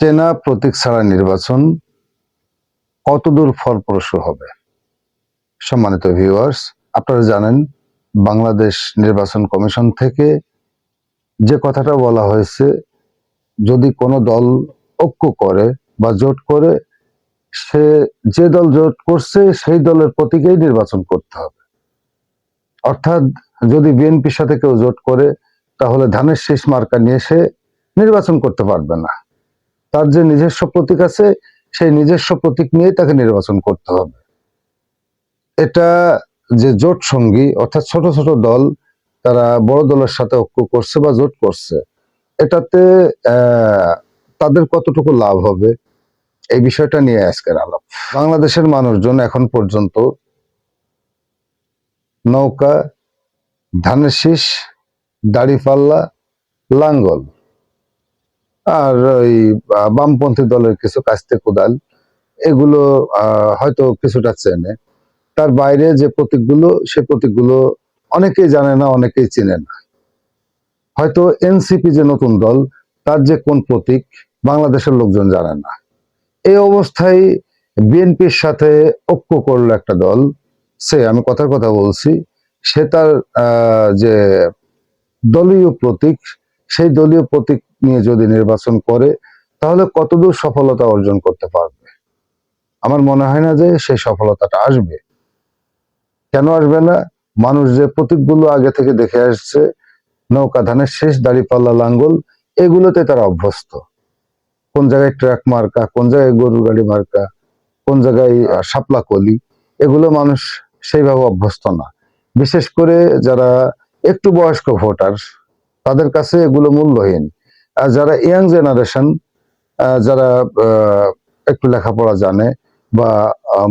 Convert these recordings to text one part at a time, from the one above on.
চেনা প্রতীক ছাড়া নির্বাচন কতদূর ফলপ্রসূ হবে? সম্মানিত ভিউয়ার্স আপনারা জানেন বাংলাদেশ নির্বাচন কমিশন থেকে যে কথাটা বলা হয়েছে, যদি কোনো দল ঐক্য করে বা জোট করে, সে যে দল জোট করছে, সেই দলের প্রতীকেই নির্বাচন করতে হবে। অর্থাৎ যদি বিএনপির সাথে কেউ জোট করে, তাহলে ধানের শেষ মার্কা নিয়ে সে নির্বাচন করতে পারবে না। তার যে নিজস্ব প্রতীক আছে, সেই নিজস্ব প্রতীক নিয়ে তাকে নির্বাচন করতে হবে। এটা যে জোট সঙ্গী, অর্থাৎ ছোট ছোট দল, তারা বড় দলের সাথে ঐক্য করছে বা জোট করছে, এটাতে তাদের কতটুকু লাভ হবে, এই বিষয়টা নিয়ে আজকের আলাপ। বাংলাদেশের মানুষজন এখন পর্যন্ত নৌকা, ধানের শীষ, দাড়িপাল্লা, লাঙ্গল আর ওই বামপন্থী দলের কিছু কাস্তে কোদাল, এগুলো হয়তো কিছুটা চেনে। তার বাইরে যে প্রতীকগুলো, সে প্রতীকগুলো অনেকেই জানে না, অনেকেই চেনে না। হয়তো এনসিপি যে নতুন দল, তার যে কোন প্রতীক, বাংলাদেশের লোকজন জানে না। এই অবস্থায় বিএনপির সাথে ঐক্য করল একটা দল, সে, আমি কথার কথা বলছি, সে তার যে দলীয় প্রতীক, সেই দলীয় প্রতীক নিয়ে যদি নির্বাচন করে, তাহলে কতদূর সফলতা অর্জন করতে পারবে? আমার মনে হয় না যে সেই সফলতাটা আসবে। কেন আসবে না? মানুষ যে প্রতীকগুলো আগে থেকে দেখে আসছে, নৌকা ধানের শেষ, দাড়িপাল্লা লাঙ্গল, এগুলোতে তারা অভ্যস্ত। কোন জায়গায় ট্রাক মার্কা, কোন জায়গায় গরুর গাড়ি মার্কা, কোন জায়গায় শাপলা কলি, এগুলো মানুষ সেইভাবে অভ্যস্ত না। বিশেষ করে যারা একটু বয়স্ক ভোটার, তাদের কাছে এগুলো মূল্যহীন। যারা ইয়াং জেনারেশন যারা একটু লেখাপড়া জানে বা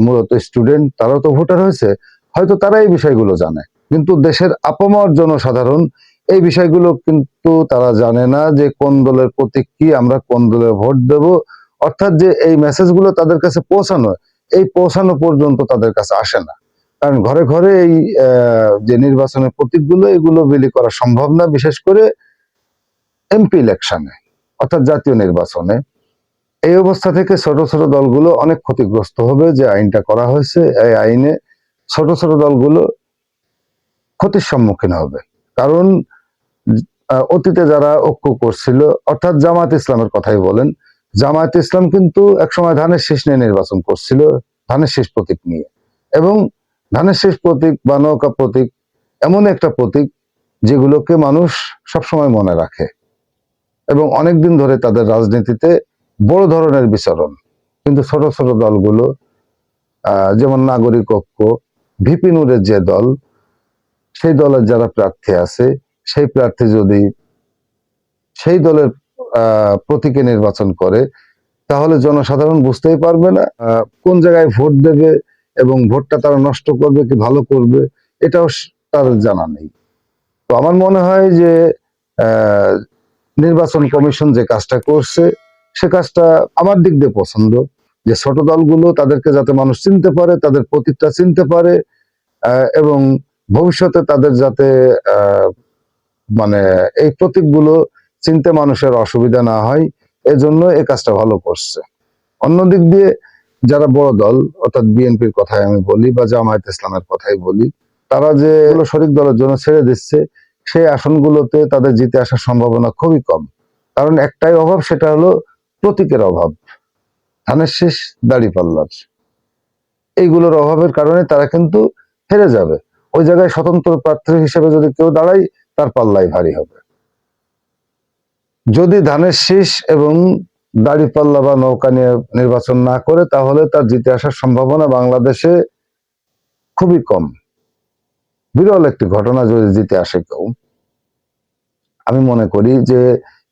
মূলত স্টুডেন্ট তারাও তো ভোটার হয়েছে, হয়তো তারা এই বিষয়গুলো জানে। কিন্তু দেশের আপামর জনসাধারণ এই বিষয়গুলো কিন্তু তারা জানে না যে কোন দলের প্রতীক কি, আমরা কোন দলে ভোট দেব। অর্থাৎ যে এই মেসেজগুলো তাদের কাছে পৌঁছানো, এই পৌঁছানো পর্যন্ত তাদের কাছে আসে না। কারণ ঘরে ঘরে এই যে নির্বাচনের প্রতীকগুলো, এগুলো বিলি করা সম্ভব না, বিশেষ করে এমপি ইলেকশনে, অর্থাৎ জাতীয় নির্বাচনে, এই অবস্থা থেকে ছোট ছোট দলগুলো অনেক ক্ষতিগ্রস্ত হবে যে আইনটা করা হয়েছে। এই আইনে ছোট ছোট দলগুলো ক্ষতির সম্মুখীন হবে। কারণ অতীতে যারা ঐক্য করছিল, অর্থাৎ জামাত ইসলামের কথাই বলেন, জামায়াত ইসলাম কিন্তু একসময় ধানের শীষ নিয়ে নির্বাচন করছিল, ধানের শেষ প্রতীক নিয়ে। এবং ধানের শেষ প্রতীক বা নৌকা প্রতীক এমন একটা প্রতীক যেগুলোকে মানুষ সবসময় মনে রাখে। এবং অনেকদিন ধরে তাদের রাজনীতিতে বড় ধরনের বিচরণ। কিন্তু ছোট ছোট দলগুলো যেমন নাগরিক ঐক্য, ভিপি নুরের যে দল, সেই দলের যারা প্রার্থী আছে, সেই প্রার্থী যদি সেই দলের প্রতীকে নির্বাচন করে, তাহলে জনসাধারণ বুঝতেই পারবে না কোন জায়গায় ভোট দেবে এবং ভোটটা তারা নষ্ট করবে কি ভালো করবে, এটাও তার জানা নেই। তো আমার মনে হয় যে নির্বাচন কমিশন যে কাজটা করছে, সে কাজটা আমার দিক দিয়ে পছন্দ। যে ছোট দলগুলো তাদেরকে যাতে মানুষ চিনতে পারে, তাদের প্রতীকটা চিনতে পারে এবং ভবিষ্যতে তাদের যাতে মানে এই প্রতীকগুলো চিনতে মানুষের অসুবিধা না হয়, এজন্য এই কাজটা ভালো করছে। অন্য দিক দিয়ে যারা বড় দল, অর্থাৎ বিএনপির কথাই আমি বলি বা জামায়াত ইসলামের কথাই বলি, তারা যে শরিক দলের জন্য ছেড়ে দিচ্ছে সেই আসনগুলোতে তাদের জিতে আসার সম্ভাবনা খুবই কম। কারণ একটাই অভাব সেটা হলো প্রতীকের অভাব। ধানের শেষ, দাড়ি পাল্লার। এইগুলোর অভাবের কারণে তারা কিন্তু হেরে যাবে। ওই জায়গায় স্বতন্ত্র প্রার্থী হিসেবে যদি কেউ দাঁড়ায়, তার পাল্লাই ভারী হবে। যদি ধানের শীষ এবং দাড়িপাল্লা বা নৌকা নিয়ে নির্বাচন না করে, তাহলে তার জিতে আসার সম্ভাবনা বাংলাদেশে খুবই কম। বিরল একটি ঘটনা যদি জিতে আসে কেউ, আমি মনে করি যে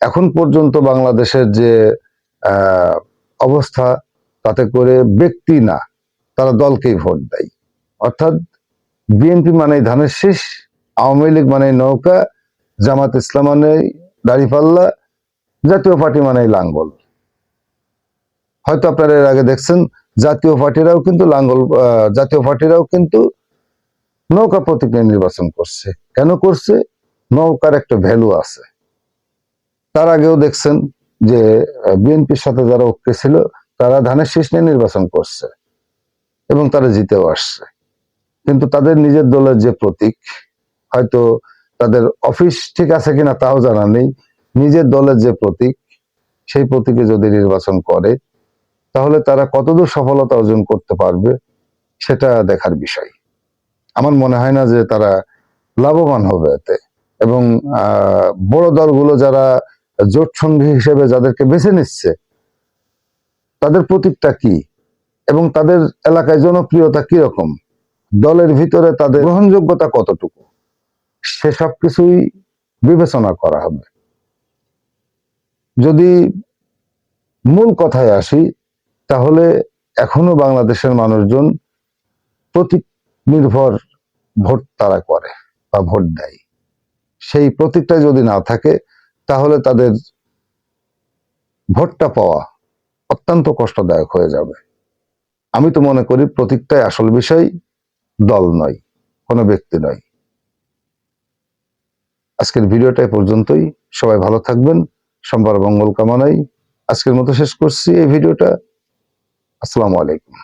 এখন পর্যন্ত বাংলাদেশের যে অবস্থা তাতে করে ব্যক্তি না, তারা দলকেই ভোট দেয়। অর্থাৎ বিএনপি মানে ধানের শীষ, আওয়ামী লীগ মানে নৌকা, জামাত ইসলাম মানে দাড়িপাল্লা, জাতীয় পার্টি মানে লাঙ্গল। হয়তো আপনারা এর আগে দেখছেন, জাতীয় পার্টিরাও কিন্তু লাঙ্গল জাতীয় পার্টিরাও কিন্তু নৌকা প্রতীক নির্বাচন করছে। কেন করছে? নৌকার একটা ভ্যালু আছে। তার আগেও দেখছেন যে, বিএনপির সাথে যারা ঐক্যে ছিল, তারা ধানের শীষ নিয়ে নির্বাচন করছে এবং তারা জিতেও আসছে। কিন্তু তাদের নিজের দলের যে প্রতীক, হয়তো তাদের অফিস ঠিক আছে কিনা তাও জানা নেই। নিজের দলের যে প্রতীক, সেই প্রতীকে যদি নির্বাচন করে, তাহলে তারা কতদূর সফলতা অর্জন করতে পারবে, সেটা দেখার বিষয়। আমার মনে হয় না যে তারা লাভবান হবে এতে। এবং বড় দলগুলো যারা জোট সঙ্গী হিসেবে যাদেরকে বেছে নিচ্ছে, তাদের প্রতীকটা কি? এবং তাদের এলাকায় জনপ্রিয়তা কীরকম? দলের ভিতরে তাদের গ্রহণযোগ্যতা কতটুকু? সেসব কিছুই বিবেচনা করা হবে। যদি মূল কথায় আসি, তাহলে এখনও বাংলাদেশের মানুষজন প্রতীক নির্ভর ভোট তারা করে বা ভোট দেয়। সেই প্রতীকটা যদি না থাকে, তাহলে তাদের ভোটটা পাওয়া অত্যন্ত কষ্টদায়ক হয়ে যাবে। আমি তো মনে করি প্রতীকটাই আসল বিষয়, দল নয়, কোনো ব্যক্তি নয়। আজকের ভিডিওটা পর্যন্তই। সবাই ভালো থাকবেন, সোমবার মঙ্গল কামনাই আজকের মতো শেষ করছি এই ভিডিওটা। আসসালামু আলাইকুম।